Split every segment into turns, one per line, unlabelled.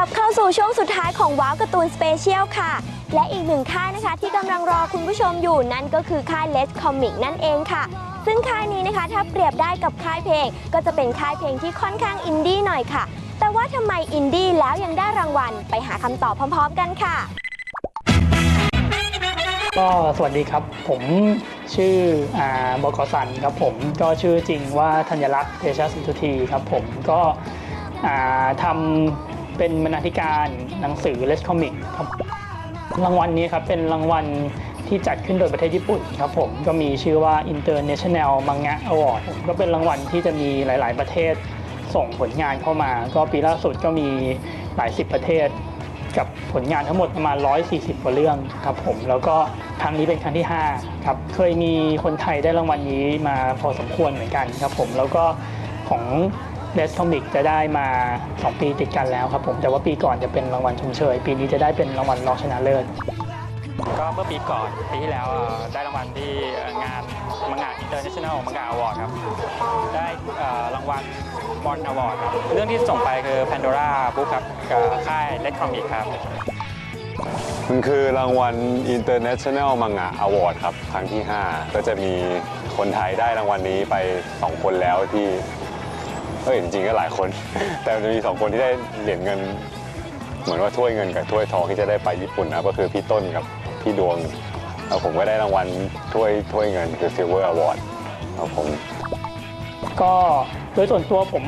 ลับเข้าสู่ช่วงสุดท้ายของว้าวการ์ตูนสเปเชียลค่ะ และอีกหนึ่งค่ายนะคะที่กำลังรอคุณผู้ชมอยู่นั่นก็คือค่าย Let's Comic นั่นเองค่ะ ซึ่งค่ายนี้นะคะถ้าเปรียบได้กับค่ายเพลง ก็จะเป็นค่ายเพลงที่ค่อนข้างอินดี้หน่อยค่ะ แต่ว่าทำไมอินดี้แล้วยังได้รางวัลไปหาคำตอบพร้อม ๆ กันค่ะ
ก็สวัสดีครับผมชื่ออาบกสันครับผมก็ชื่อจริงว่าธัญลักษณ์เทชะสิทุทีครับผมก็ทำ เป็นบรรณาธิการหนังสือ Let's Comic ครับรางวัลนี้ครับเป็นรางวัลที่จัดขึ้นโดยประเทศญี่ปุ่นครับผมก็มีชื่อว่า International Manga Award ก็เป็นรางวัลที่จะมีหลาย ๆ ประเทศส่งผลงานเข้ามา ก็ปีล่าสุดก็มีหลายสิบประเทศ กับผลงานทั้งหมดประมาณ 140 กว่าเรื่องครับผมแล้วก็ครั้งนี้เป็นครั้งที่ 5 ครับ เคยมีคนไทยได้รางวัลนี้มาพอสมควรเหมือนกันครับผมแล้วก็ของ เ e ส c o มิกจะได้มา 2 ปีติดกันแล้วครับผมแต่ว่าปีก่อนจะเป็นรางวัลชมเชย ปีนี้จะได้เป็นรางวัลรองชนะเลิศ
ก็เมื่อปีก่อนปีที่แล้วได้รางวัลที่งานมังงะ International มังงะ Award ครับ ได้รางวัลบอลอวอร์ดครับ เรื่องที่ส่งไปคือ Pandora Book ครับกับค่าย Red Comic ครับ
มันคือรางวัล International Manga Award ครับ ครั้งที่ 5 ก็จะมีคนไทยได้รางวัลนี้ไป 2 คนแล้วที่ เอ้ยจริงๆก็หลายคน แต่มันจะมี2คนที่ได้เหรียญเงิน เหมือนว่าถ้วยเงินกับถ้วยทองที่จะได้ไปญี่ปุ่นนะก็คือพี่ต้นกับพี่ดวงแล้วผมก็ได้รางวัลถ้วยถ้วยเงินคือ Silver Award ครับผม
ก็โดยส่วนตัวผม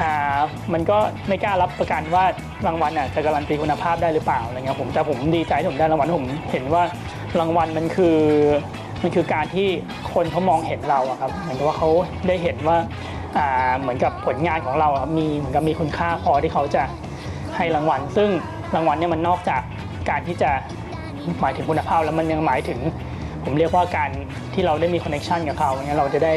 อ่ามันก็ไม่กล้ารับประกันว่ารางวัลอะจะการันตีคุณภาพได้หรือเปล่าอะไรเงี้ยผมแต่ผมดีใจที่ผมได้รางวัลผมเห็นว่ารางวัลมันคือมันคือการที่คนเขามองเห็นเราอะครับเหมือนกับว่าเขาได้เห็นว่า เหมือนกับผลงานของเราครับมีเหมือนกับมีคุณค่าพอที่เขาจะให้รางวัล ซึ่งรางวัลเนี่ยมันนอกจากการที่จะหมายถึงคุณภาพแล้วมันยังหมายถึง ผมเรียกว่าการที่เราได้มีคอนเน t ชันกับเขาเนี่ยเราจะได้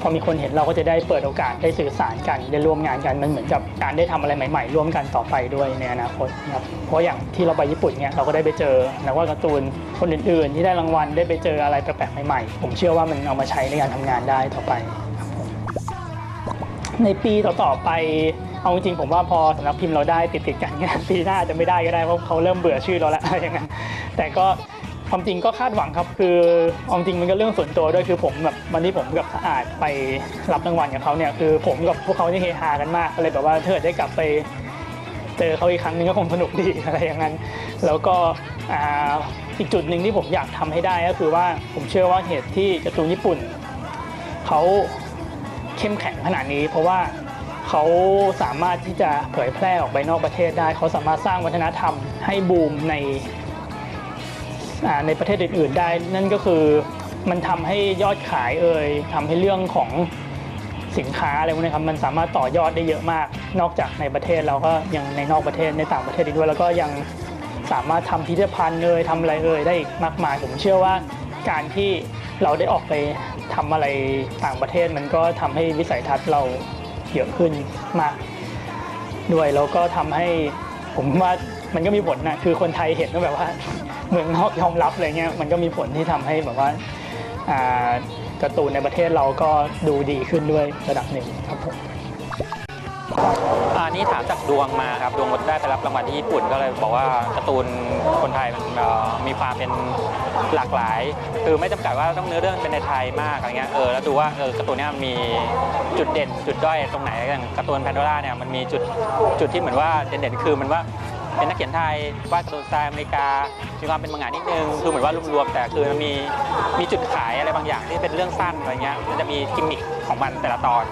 พอมีคนเห็นเราก็จะได้เปิดโอกาสได้สื่อสารกันได้ร่วมงานกันมันเหมือนกับการได้ทำอะไรใหม่ ๆ ร่วมกันต่อไปด้วยในอนาคตครับเพราะอย่างที่เราไปญี่ปุ่นเนี่ยเราก็ได้ไปเจอนักวาดการ์ตูนคนอื่น ๆ ที่ได้รางวัลได้ไปเจออะไรแปลกๆใหม่ๆ ผมเชื่อว่ามันเอามาใช้ในการทำงานได้ต่อไป ในปีต่อๆไป เอาจริงๆผมว่าพอสำนักพิมพ์เราได้ติดๆกันเนี่ยปีหน้าจะไม่ได้ก็ได้เพราะเขาเริ่มเบื่อชื่อเราแล้วอะไรอย่างนั้นแต่ก็ความจริงก็คาดหวังครับคือเอาจริงมันก็เรื่องส่วนตัวด้วยคือผมแบบวันที่ผมกับสะอาดไปรับรางวัลกับเขาเนี่ยคือผมกับพวกเขานี่เฮฮากันมากก็เลยแบบว่าถ้าเกิดได้กลับไปเจอเขาอีกครั้งนึงก็คงสนุกดีอะไรอย่างนั้น แล้วก็อ่าอีกจุดหนึ่งที่ผมอยากทำให้ได้ก็คือว่าผมเชื่อว่าเหตุที่การ์ตูนญี่ปุ่นเขา เข้มแข็งขนาดนี้ เพราะว่าเขาสามารถที่จะเผยแพร่ออกไปนอกประเทศได้ เขาสามารถสร้างวัฒนธรรมให้บูมในในประเทศอื่น ๆ ได้ นั่นก็คือมันทำให้ยอดขายเอ่ยทำให้เรื่องของสินค้าอะไรพวกนี้ครับมันสามารถต่อยอดได้เยอะมาก นอกจากในประเทศเราก็ยังในนอกประเทศในต่างประเทศอีกด้วยแล้วก็ยังสามารถทำพิพิธภัณฑ์เอ่ยทำอะไรเอ่ยได้อีกมากมาย ผมเชื่อว่าการที่ เราได้ออกไปทำอะไรต่างประเทศมันก็ทำให้วิสัยทัศน์เราเยอะขึ้นมาก ด้วยแล้วก็ทำให้ผมว่ามันก็มีผลนะคือคนไทยเห็นว่าแบบว่าเมืองนอกยอมรับอะไรเงี้ยมันก็มีผลที่ทำให้แบบว่าการ์ตูนในประเทศเราก็ดูดีขึ้นด้วยระดับหนึ่งครับผม
นนี้ถามจากดวงมาครับ ดวงได้ไปรับรางวัลที่ญี่ปุ่นก็เลยบอกว่าการ์ตูนคนไทยมันมีความเป็นหลากหลาย คือไม่จำกัดว่าต้องเนื้อเรื่องเป็นในไทยมากอะไรเงี้ยเออแล้วดูว่าเออการ์ตูนเนี้ยมีจุดเด่น จุดด้อยตรงไหนอย่างการ์ตูนแพนโดร่าเนี่ยมันมีจุดจุดที่เหมือนว่าเด่นๆคือมันว่าเป็นนักเขียนไทยวาดตูนสไตล์อเมริกา มีความเป็นมังงะนิดนึง คือเหมือนว่ารวมๆแต่คือมันมีมีจุดขายอะไรบางอย่างที่เป็นเรื่องสั้นอะไรเงี้ย มันจะมีกิมมิคของมันแต่ละตอน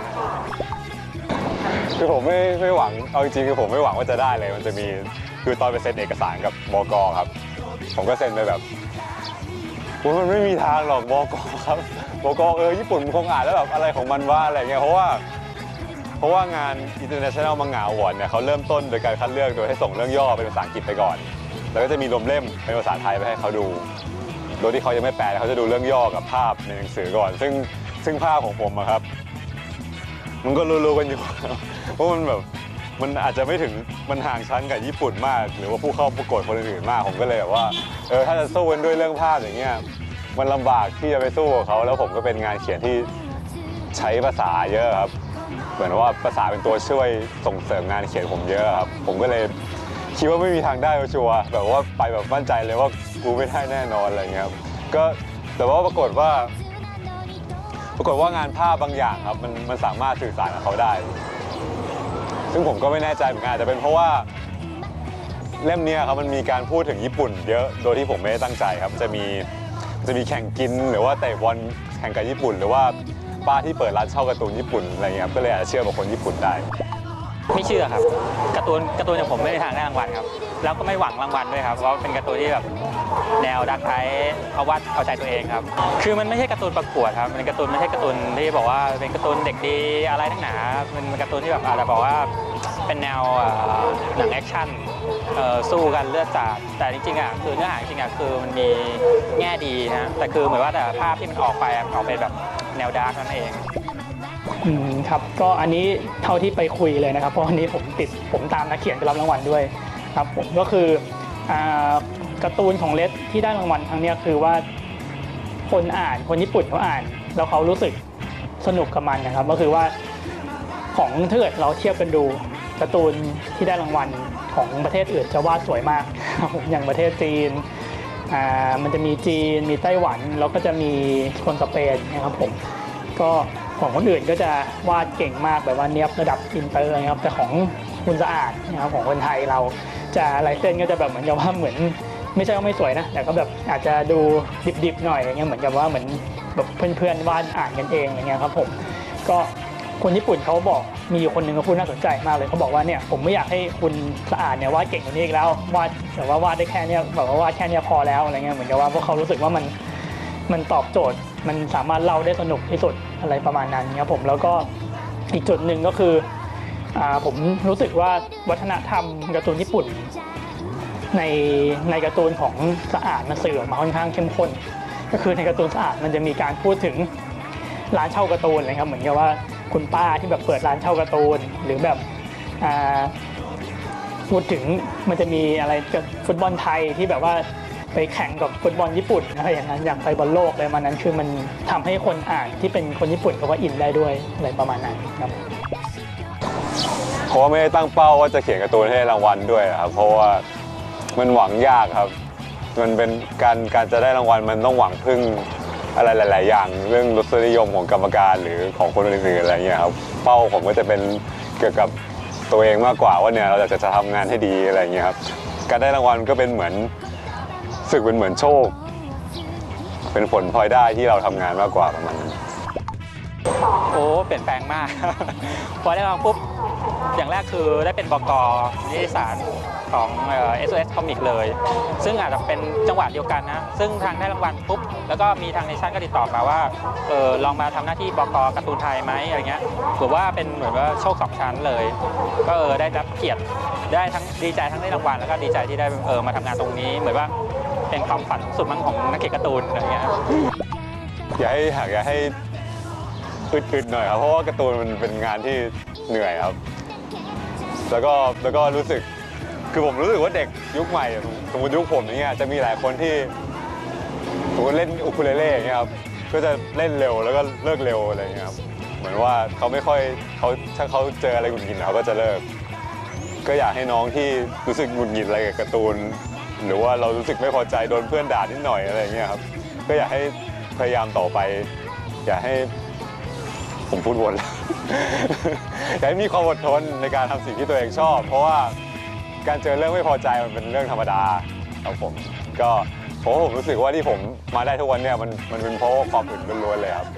คือผมไม่ไม่หวังเอาจริงๆคือผมไม่หวังว่าจะได้เลย มันจะมีคือตอนไปเซ็นเอกสารกับบกครับ ผมก็เซ็นไปแบบว่ามันไม่มีทางหรอกบกครับบกเออญี่ปุ่นคงอ่านแล้วแบบอะไรของมันว่าอะไรเงี้ยเพราะว่าเพราะว่างาน International Manga Award เนี่ยเขาเริ่มต้นโดยการคัดเลือกโดยให้ส่งเรื่องย่อเป็นภาษาอังกฤษไปก่อน แล้วก็จะมีรวมเล่มเป็นภาษาไทยไปให้เขาดู โดยที่เขายังไม่แปลเขาจะดูเรื่องย่อกับภาพในหนังสือก่อน ซึ่งซึ่งภาพของผมครับ มันก็รู้ๆกันอยู่เพราะมันแบบมันอาจจะไม่ถึงมันห่างชั้นกับญี่ปุ่นมาก หรือว่าผู้เข้าประกวดคนอื่นๆมากผมก็เลยแบบว่าเออถ้าจะสู้กันด้วยเรื่องภาพอย่างเงี้ยมันลำบากที่จะไปสู้กับเขาแล้วผมก็เป็นงานเขียนที่ใช้ภาษาเยอะครับ เหมือนว่าภาษาเป็นตัวช่วยส่งเสริมงานเขียนผมเยอะครับ ผมก็เลยคิดว่าไม่มีทางได้ชัวร์แบบว่าไปแบบมั่นใจเลยว่ากูไม่ได้แน่นอนอะไรเงี้ยครับก็แต่ว่าปรากฏว่า ปรากฏว่างานภาพบางอย่างครับมันมันสามารถสื่อสารกับเขาได้ ซึ่งผมก็ไม่แน่ใจเหมือนกันอาจจะเป็นเพราะว่าเล่มเนี้ยครับมันมีการพูดถึงญี่ปุ่น เยอะโดยที่ผมไม่ได้ตั้งใจครับ จะมีจะมีแข่งกินหรือว่าเตะบอลแข่งกับญี่ปุ่น หรือว่าป้าที่เปิดร้านเช่าการ์ตูนญี่ปุ่นอะไรเงี้ยครับก็เลยอาจจะเชื่อกับคนญี่ปุ่นได้
ไม่เชื่อครับการ์ตูนการ์ตูนอย่างผมไม่ได้ทางได้รางวัลครับ แล้วก็ไม่หวังรางวัลด้วยครับเพราะว่าเป็นการ์ตูนที่แบบ แนวดักไทเอาวัดเอาใจตัวเองครับ คือมันไม่ใช่การ์ตูนประกวดครับ มันการ์ตูนไม่ใช่การ์ตูนที่บอกว่าเป็นการ์ตูนเด็กดีอะไรทั้งหนา มันเป็นการ์ตูนที่แบบอาจจะบอกว่าเป็นแนวหนังแอคชั่นสู้กันเลือดสาดแต่จริงๆอะคือเนื้อหาจริงๆอะคือมันมีแง่ดีนะแต่คือเหมือนว่าแต่ภาพที่มันออกไปออกเป็นแบบแนวดาร์กนั่นเอง
อืมครับก็อันนี้เท่าที่ไปคุยเลยนะครับเพราะอันนี้ผมติดผมตามนักเขียนไปรับรางวัลด้วยครับผมก็คืออ การ์ตูนของเลสที่ได้รางวัลครั้งนี้คือว่าคนอ่านคนญี่ปุ่นเขาอ่าน แล้วเขารู้สึกสนุกกับมันนะครับ ก็คือว่าของถ้าเกิดเราเทียบกันดูการ์ตูนที่ได้รางวัลของประเทศอื่นจะวาดสวยมากครับผมอย่างประเทศจีนอ่ามันจะมีจีนมีไต้หวัน แล้วก็จะมีคนสเปนนะครับผมก็ของคนอื่นก็จะวาดเก่งมากแบบว่าเนี้ยบระดับอินเตอร์นะครับแต่ของคุณสะอาดนะครับของคนไทยเราจะลายเส้นก็จะแบบเหมือนกับว่าเหมือน ไม่ใช่ว่าไม่สวยนะ แต่ก็แบบอาจจะดูดิบๆหน่อยอย่างเงี้ยเหมือนกับว่าเหมือนแบบเพื่อนๆวาดอ่านกันเองอย่างเงี้ยครับผมก็คนญี่ปุ่นเขาบอกมีอยู่คนหนึ่งเขาพูดน่าสนใจมากเลยเขาบอกว่าเนี่ยผมไม่อยากให้คุณสะอาดเนี่ยวาดเก่งกว่านี้อีกแล้ววาดแต่ว่าวาดได้แค่เนี้ยแบบว่าวาดแค่เนี้ยพอแล้วอะไรเงี้ยเหมือนกับว่าพวกเขารู้สึกว่ามันมันตอบโจทย์ มันสามารถเล่าได้สนุกที่สุดอะไรประมาณนั้นครับผมแล้วก็อีกจุดหนึ่งก็คืออาผมรู้สึกว่าวัฒนธรรมการ์ตูนญี่ปุ่น ในในการ์ตูนของสะอาดมันสื่อออกมาค่อนข้างเข้มข้น ก็คือในการ์ตูนสะอาดมันจะมีการพูดถึงร้านเช่าการ์ตูนเลยครับเหมือนกับว่าคุณป้าที่แบบเปิดร้านเช่าการ์ตูนหรือแบบพูดถึงมันจะมีอะไรกับฟุตบอลไทยที่แบบว่าไปแข่งกับฟุตบอลญี่ปุ่นอะไรอย่างนั้นอย่างไปบอลโลกอะไรมานั้นคือมันทำให้คนอ่านที่เป็นคนญี่ปุ่นเขาก็อินได้ด้วยอะไรประมาณนั้นครับ
เพราะว่าไม่ได้ตั้งเป้าว่าจะเขียนการ์ตูนให้รางวัลด้วยครับเพราะว่า มันหวังยากครับ มันเป็นการการจะได้รางวัลมันต้องหวังพึ่งอะไรหลาย ๆ อย่าง เรื่องรสนิยมของกรรมการหรือของคนอื่นๆอะไรเงี้ยครับเป้าผมก็จะเป็นเกี่ยวกับตัวเองมากกว่าว่าเนี่ยเราจะจะทำงานให้ดีอะไรเงี้ยครับการได้รางวัลก็เป็นเหมือนสึกเป็นเหมือนโชค เป็นผลพลอยได้ที่เราทำงานมากกว่าประมาณนั้น
โอ้เปลี่ยนแปลงมาก พอได้มาปุ๊บ อย่างแรกคือได้เป็นบกนิติสารของเอ่อ SOS Comic เลย ซึ่งอาจจะเป็นจังหวะเดียวกันนะ ซึ่งทางได้รางวัลปุ๊บ แล้วก็มีทางเนชั่นก็ติดต่อมาว่าเออลองมาทำหน้าที่บกการ์ตูนไทยไหมอะไรเงี้ยถือว่าเป็นเหมือนว่าโชคสองชั้นเลย ก็เออได้รับเกียรติได้ทั้งดีใจทั้งได้รางวัลแล้วก็ดีใจที่ได้เออมาทำงานตรงนี้ เหมือนว่าเป็นความฝันสุดมั้งของนักเขียนการ์ตูนอะไรเงี้ย
อย่าให้หากอย่าให้อึดๆหน่อยครับเพราะว่าการ์ตูนมันเป็นงานที่เหนื่อยครับ แล้วก็แล้วก็รู้สึกคือผมรู้สึกว่าเด็กยุคใหม่สมมติยุคผมอย่างเงี้ยจะมีหลายคนที่สมมติเล่นอุคูเลเล่อย่างเงี้ยครับก็จะเล่นเร็วแล้วก็เลิกเร็วอะไรอย่างเงี้ยครับเหมือนว่าเขาไม่ค่อยเขาถ้าเขาเจออะไรหงุดหงิดเขาก็จะเลิก ก็อยากให้น้องที่รู้สึกหงุดหงิดอะไรกับการ์ตูน หรือว่าเรารู้สึกไม่พอใจโดนเพื่อนด่านิดหน่อยอะไรอย่างเงี้ยครับก็อยากให้พยายามต่อไป อยากให้ผมพูดวนแล้ว อยากให้มีความอดทนในการทำสิ่งที่ตัวเองชอบ เพราะว่าการเจอเรื่องไม่พอใจมันเป็นเรื่องธรรมดาครับผมก็ผมผมรู้สึกว่าที่ผมมาได้ทุกวันเนี่ยมันมันเป็นเพราะว่าความอึดล้วนๆเลยครับ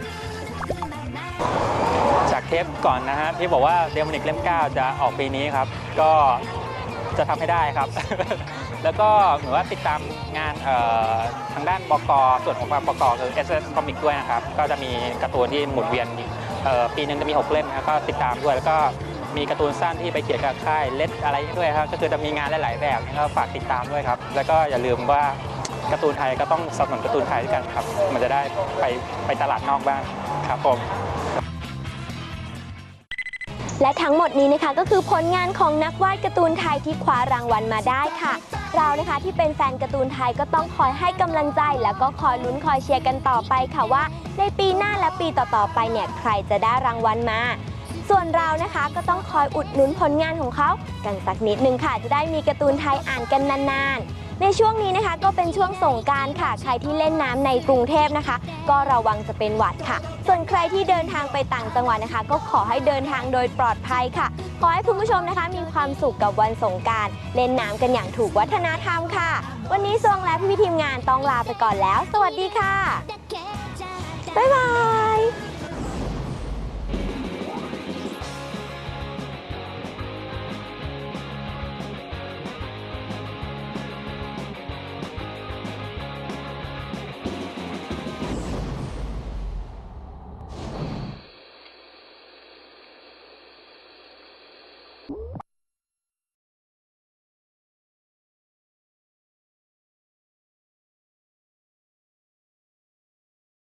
จากเทปก่อนนะฮะที่บอกว่าเดมอนิกเล่ม 9 จะออกปีนี้ครับ ก็จะทำให้ได้ครับ แล้วก็เหมือนว่าติดตามงานเอ่อทางด้านบกส่วนของบกคือ s s Comic ด้วยนะครับ ก็จะมีการ์ตูนที่หมุนเวียนอ่อ ปีหนึงจะมี 6 เล่มนะก็ติดตามด้วย แล้วก็มีการ์ตูนสั้นที่ไปเขียนกับค่ายเล็ดอะไรด้วยครับก็คือจะมีงานหลาย ๆ แบบนะครับฝากติดตามด้วยครับ แล้วก็อย่าลืมว่าการ์ตูนไทยก็ต้องสนับสนุนการ์ตูนไทยด้วยกันครับ มันจะได้ไปไปตลาดนอกบ้างครับผม
และทั้งหมดนี้นะคะก็คือผลงานของนักวาดการ์ตูนไทยที่คว้ารางวัลมาได้ค่ะ เรานะคะที่เป็นแฟนการ์ตูนไทยก็ต้องคอยให้กำลังใจ แล้วก็คอยลุ้นคอยเชียร์กันต่อไปค่ะว่า ในปีหน้าและปีต่อๆไปเนี่ยใครจะได้รางวัลมา ส่วนเรานะคะก็ต้องคอยอุดหนุนผลงานของเขากันสักนิดนึงค่ะ จะได้มีการ์ตูนไทยอ่านกันนานๆ ในช่วงนี้นะคะก็เป็นช่วงสงการค่ะ ใครที่เล่นน้ำในกรุงเทพนะคะ ก็ระวังจะเป็นหวัดค่ะ ส่วนใครที่เดินทางไปต่างจังหวัดนะคะ ก็ขอให้เดินทางโดยปลอดภัยค่ะ ขอให้คุณผู้ชมนะคะ มีความสุขกับวันสงการเล่นน้ำกันอย่างถูกวัฒนธรรมค่ะ วันนี้ซวงและพี่ทีมงานต้องลาไปก่อนแล้ว สวัสดีค่ะบ๊ายบาย